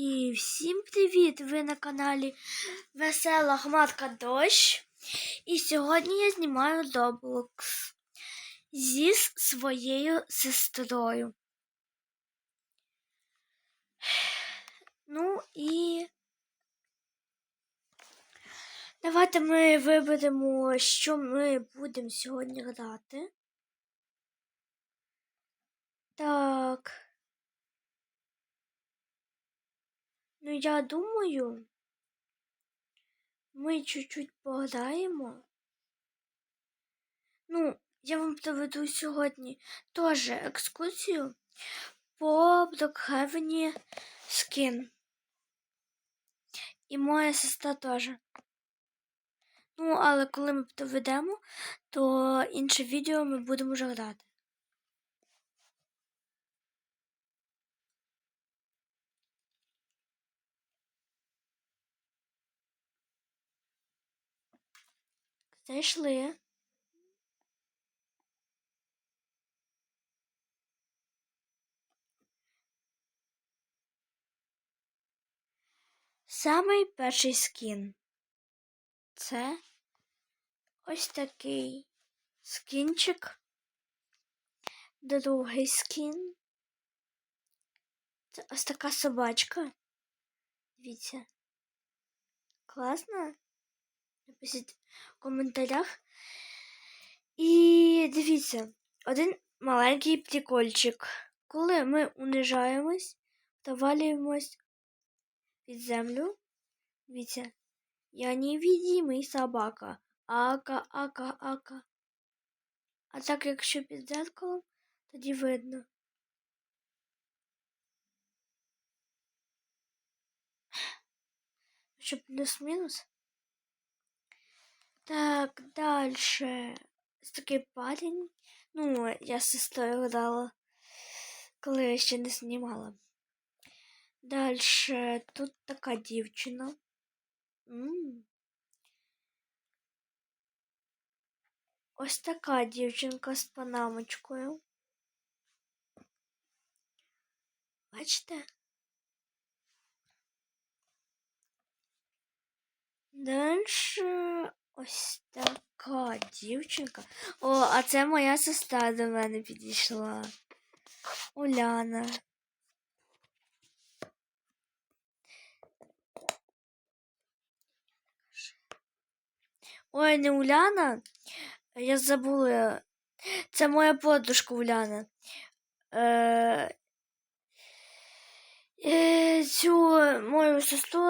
І всім привіт! Ви на каналі Весела Гматка Дощ. І сьогодні я знімаю Roblox зі своєю сестрою. Ну і давайте ми виберемо, що ми будемо сьогодні грати. Так. Ну, я думаю, ми чуть-чуть пограємо. Ну, я вам проведу сьогодні теж екскурсію по Брокхевені скін. І моя сестра теж. Ну, але коли ми проведемо, то інше відео ми будемо вже грати. Зайшли. Самий перший скін. Це ось такий скінчик. Другий скін. Це ось така собачка. Дивіться. Класно? Напишіть в коментарях. І дивіться, один маленький прикольчик. Коли ми унижаємось, та валюємось під землю. Дивіться, я невидимий собака. Ака, ака, ака. А так, якщо під зеркалом, тоді видно. Щоб плюс-мінус. Так, дальше. Ось такий парень. Ну, я з сестрою грала, коли я ще не знімала. Дальше тут така дівчина. М -м. Ось така дівчинка з панамочкою. Бачите? Дальше ось така дівчинка. О, а це моя сестра до мене підійшла. Уляна. Ой, не Уляна. Я забула. Це моя подружка Уляна. Е, е, Цю мою сестру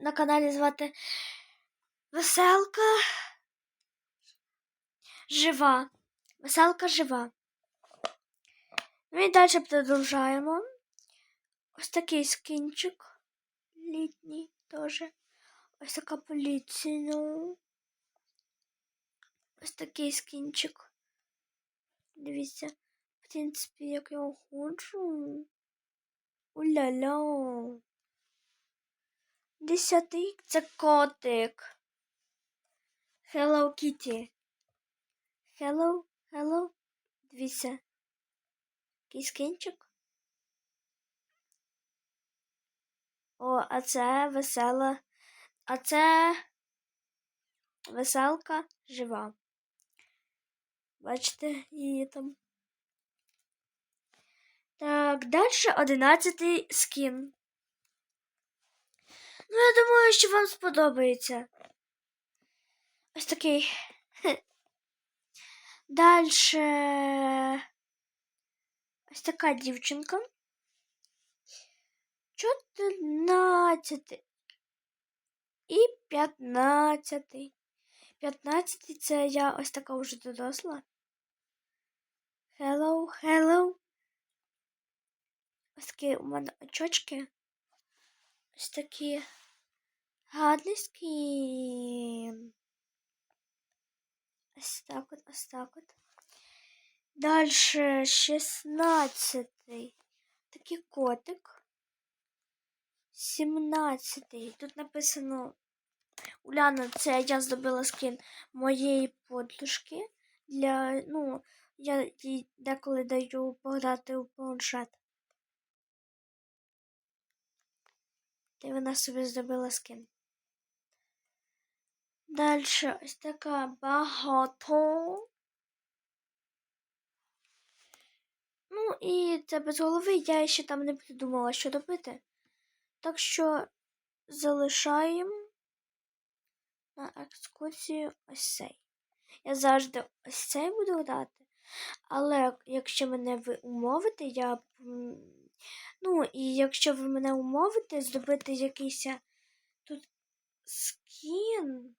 на каналі звати Веселка жива. Веселка жива. Ну і далі продовжаємо. Ось такий скінчик літній теж. Ось така поліція. Ось такий скінчик. Дивіться, в принципі, як я хочу. Уля-ля. Десятий це котик. Hello Kitty. Hello, hello. Дивіться. Який скінчик. О, а це весела. А це веселка жива. Бачите, її там. Так, далі одинадцятий скін. Ну, я думаю, що вам сподобається. Ось такий. Далі ось така дівчинка. Чотирнадцятий і п'ятнадцятий. П'ятнадцятий це я ось така вже доросла. Hello, hello. Ось такі у мене очочки. Ось такі гарний скін. Ось так от, ось так от. Дальше шістнадцятий. Такий котик. Сімнадцятий. Тут написано Уляна, це я здобила скін моєї подружки. Для, ну, я їй деколи даю пограти у планшет. Й вона собі зробила скин. Далі ось така багато. Ну, і це без голови я ще там не придумала, що робити. Так що залишаємо на екскурсію ось цей. Я завжди ось цей буду грати. Але якщо мене ви умовите, я. Ну, і якщо ви мене умовите, зробити якийсь тут скін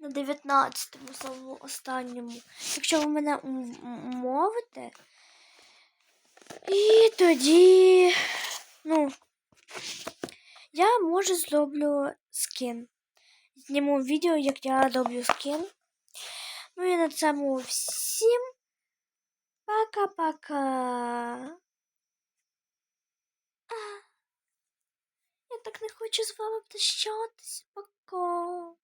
на 19-му самому останньому. Якщо ви мене умовите, і тоді, ну, я може зроблю скін. Зніму відео, як я роблю скін. Ну і на цьому всім пока-пока. Я так не хочу з вами прощатися. Пока.